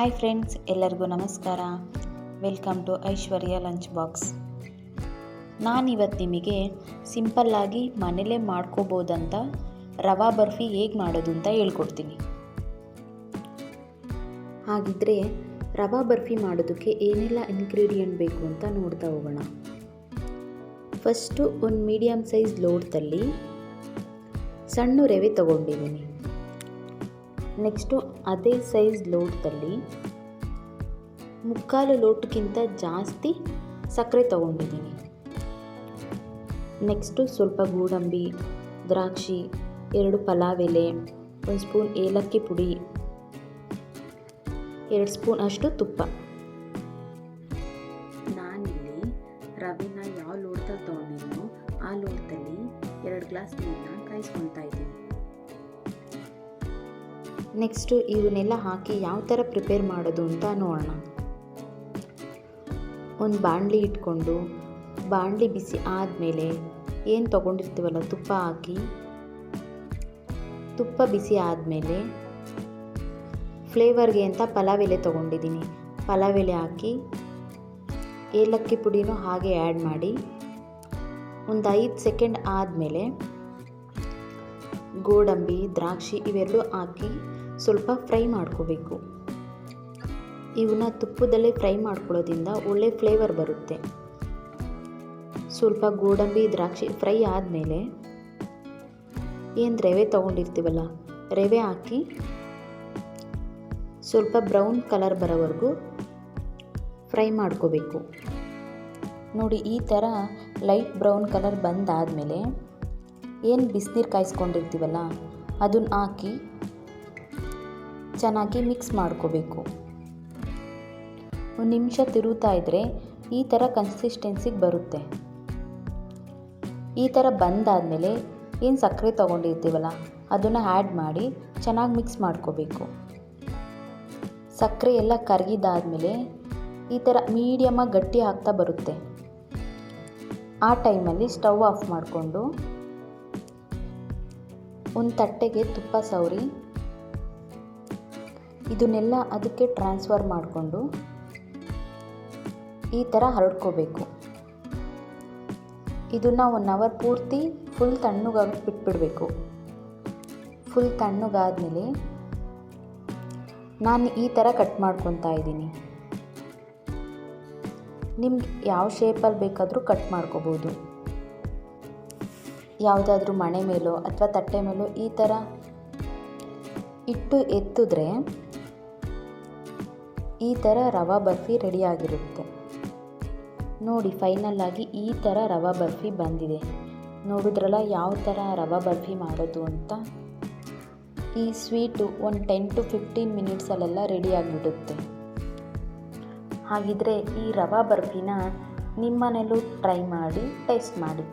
Hi friends ಎಲ್ಲರಿಗೂ ನಮಸ್ಕಾರ. Welcome to Aishwarya lunch box ನಾನಿವತ್ತು ನಿಮಗೆ ಸಿಂಪಲ್ಲಾಗಿ ಮನೇಲೇ ಮಾಡ್ಕೋಬೋದಂತ ರವಾ ಬರ್ಫಿ ಹೇಗೆ ಮಾಡೋದು ಅಂತ ಹೇಳ್ಕೊಡ್ತೀನಿ. ಹಾಗಿದ್ದರೆ ರವಾ ಬರ್ಫಿ ಮಾಡೋದಕ್ಕೆ ಏನೆಲ್ಲ ಇಂಗ್ರೀಡಿಯೆಂಟ್ ಬೇಕು ಅಂತ ನೋಡ್ತಾ ಹೋಗೋಣ. ಫಸ್ಟು ಒಂದು ಮೀಡಿಯಮ್ ಸೈಜ್ ಲೋಟದಲ್ಲಿ ಸಣ್ಣ ರವೆ ತಗೊಂಡಿದ್ದೀನಿ. ನೆಕ್ಸ್ಟು ಅದೇ ಸೈಜ್ ಲೋಟದಲ್ಲಿ ಮುಕ್ಕಾಲು ಲೋಟಕ್ಕಿಂತ ಜಾಸ್ತಿ ಸಕ್ಕರೆ ತಗೊಂಡಿದ್ದೀನಿ. ನೆಕ್ಸ್ಟು ಸ್ವಲ್ಪ ಗೋಡಂಬಿ, ದ್ರಾಕ್ಷಿ, ಎರಡು ಪಲಾವ್ ಎಲೆ ಒಂದು ಸ್ಪೂನ್ ಏಲಕ್ಕಿ ಪುಡಿ, ಎರಡು ಸ್ಪೂನ್ ಅಷ್ಟು ತುಪ್ಪ. ನಾನಿಲ್ಲಿ ರವೆನ ಯಾವ ಲೋಟದಲ್ಲಿ ತೊಗೊಂಡಿದ್ನೋ ಆ ಲೋಟದಲ್ಲಿ ಎರಡು ಗ್ಲಾಸ್ ನೀರನ್ನ ಕಾಯಿಸ್ಕೊತಾ ಇದ್ದೀನಿ. ನೆಕ್ಸ್ಟು ಇವನ್ನೆಲ್ಲ ಹಾಕಿ ಯಾವ ಥರ ಪ್ರಿಪೇರ್ ಮಾಡೋದು ಅಂತ ನೋಡೋಣ. ಒಂದು ಬಾಣಲಿ ಇಟ್ಕೊಂಡು, ಬಾಣಲಿ ಬಿಸಿ ಆದಮೇಲೆ ಏನು ತೊಗೊಂಡಿರ್ತೀವಲ್ಲ, ತುಪ್ಪ ಹಾಕಿ. ತುಪ್ಪ ಬಿಸಿ ಆದಮೇಲೆ ಫ್ಲೇವರ್ಗೆ ಅಂತ ಪಲಾವ್ ಎಲೆ ತೊಗೊಂಡಿದ್ದೀನಿ. ಪಲಾವ್ ಎಲೆ ಹಾಕಿ ಏಲಕ್ಕಿ ಪುಡಿನೂ ಹಾಗೆ ಆ್ಯಡ್ ಮಾಡಿ. ಒಂದು ಐದು ಸೆಕೆಂಡ್ ಆದಮೇಲೆ ಗೋಡಂಬಿ, ದ್ರಾಕ್ಷಿ ಇವೆರಡೂ ಹಾಕಿ ಸ್ವಲ್ಪ ಫ್ರೈ ಮಾಡ್ಕೋಬೇಕು. ಇವನ್ನ ತುಪ್ಪದಲ್ಲೇ ಫ್ರೈ ಮಾಡ್ಕೊಳ್ಳೋದ್ರಿಂದ ಒಳ್ಳೆ ಫ್ಲೇವರ್ ಬರುತ್ತೆ. ಸ್ವಲ್ಪ ಗೋಡಂಬಿ, ದ್ರಾಕ್ಷಿ ಫ್ರೈ ಆದಮೇಲೆ ಏನು ರವೆ ತೊಗೊಂಡಿರ್ತೀವಲ್ಲ, ರವೆ ಹಾಕಿ ಸ್ವಲ್ಪ ಬ್ರೌನ್ ಕಲರ್ ಬರೋವರೆಗೂ ಫ್ರೈ ಮಾಡ್ಕೋಬೇಕು. ನೋಡಿ, ಈ ಥರ ಲೈಟ್ ಬ್ರೌನ್ ಕಲರ್ ಬಂದಾದಮೇಲೆ ಏನು ಬಿಸಿನೀರು ಕಾಯಿಸ್ಕೊಂಡಿರ್ತೀವಲ್ಲ, ಅದನ್ನ ಹಾಕಿ ಚೆನ್ನಾಗಿ ಮಿಕ್ಸ್ ಮಾಡ್ಕೋಬೇಕು. ಒಂದು ನಿಮಿಷ ತಿರುಗ್ತಾ ಇದ್ದರೆ ಈ ಥರ ಕನ್ಸಿಸ್ಟೆನ್ಸಿಗೆ ಬರುತ್ತೆ. ಈ ಥರ ಬಂದಾದಮೇಲೆ ಏನು ಸಕ್ಕರೆ ತೊಗೊಂಡಿರ್ತೀವಲ್ಲ, ಅದನ್ನು ಆ್ಯಡ್ ಮಾಡಿ ಚೆನ್ನಾಗಿ ಮಿಕ್ಸ್ ಮಾಡ್ಕೋಬೇಕು. ಸಕ್ಕರೆ ಎಲ್ಲ ಕರಗಿದಾದ್ಮೇಲೆ ಈ ಥರ ಮೀಡಿಯಮಾಗಿ ಗಟ್ಟಿ ಆಗ್ತಾ ಬರುತ್ತೆ. ಆ ಟೈಮಲ್ಲಿ ಸ್ಟವ್ ಆಫ್ ಮಾಡಿಕೊಂಡು ಒಂದು ತಟ್ಟೆಗೆ ತುಪ್ಪ ಸವರಿ ಇದನ್ನೆಲ್ಲ ಅದಕ್ಕೆ ಟ್ರಾನ್ಸ್ಫರ್ ಮಾಡಿಕೊಂಡು ಈ ಥರ ಹರಡ್ಕೋಬೇಕು. ಇದನ್ನು ಒನ್ ಅವರ್ ಪೂರ್ತಿ ಫುಲ್ ತಣ್ಣಗಾಗಿ ಬಿಟ್ಬಿಡಬೇಕು. ಫುಲ್ ತಣ್ಣಗಾದ್ಮೇಲೆ ನಾನು ಈ ಥರ ಕಟ್ ಮಾಡ್ಕೊತಾ ಇದ್ದೀನಿ. ನಿಮ್ಗೆ ಯಾವ ಶೇಪಲ್ಲಿ ಬೇಕಾದರೂ ಕಟ್ ಮಾಡ್ಕೋಬೋದು. ಯಾವುದಾದ್ರೂ ಮಣೆ ಮೇಲೋ ಅಥವಾ ತಟ್ಟೆ ಮೇಲೋ ಈ ಥರ ಇಟ್ಟು ಎತ್ತಿದ್ರೆ ಈ ಥರ ರವೆ ಬರ್ಫಿ ರೆಡಿಯಾಗಿರುತ್ತೆ. ನೋಡಿ ಫೈನಲ್ ಆಗಿ ಈ ಥರ ರವೆ ಬರ್ಫಿ ಬಂದಿದೆ. ನೋಡಿದ್ರಲ್ಲ, ಯಾವ ಥರ ರವೆ ಬರ್ಫಿ ಮಾಡೋದು ಅಂತ? ಈ ಸ್ವೀಟು ಒಂದು ಟೆನ್ ಟು ಫಿಫ್ಟೀನ್ ಮಿನಿಟ್ಸಲ್ಲೆಲ್ಲ ರೆಡಿ ಆಗಿಬಿಡುತ್ತೆ ಹಾಗಿದ್ರೆ ಈ ರವೆ ಬರ್ಫಿನ ನಿಮ್ಮನೇಲೂ ಟ್ರೈ ಮಾಡಿ, ಟೇಸ್ಟ್ ಮಾಡಿ.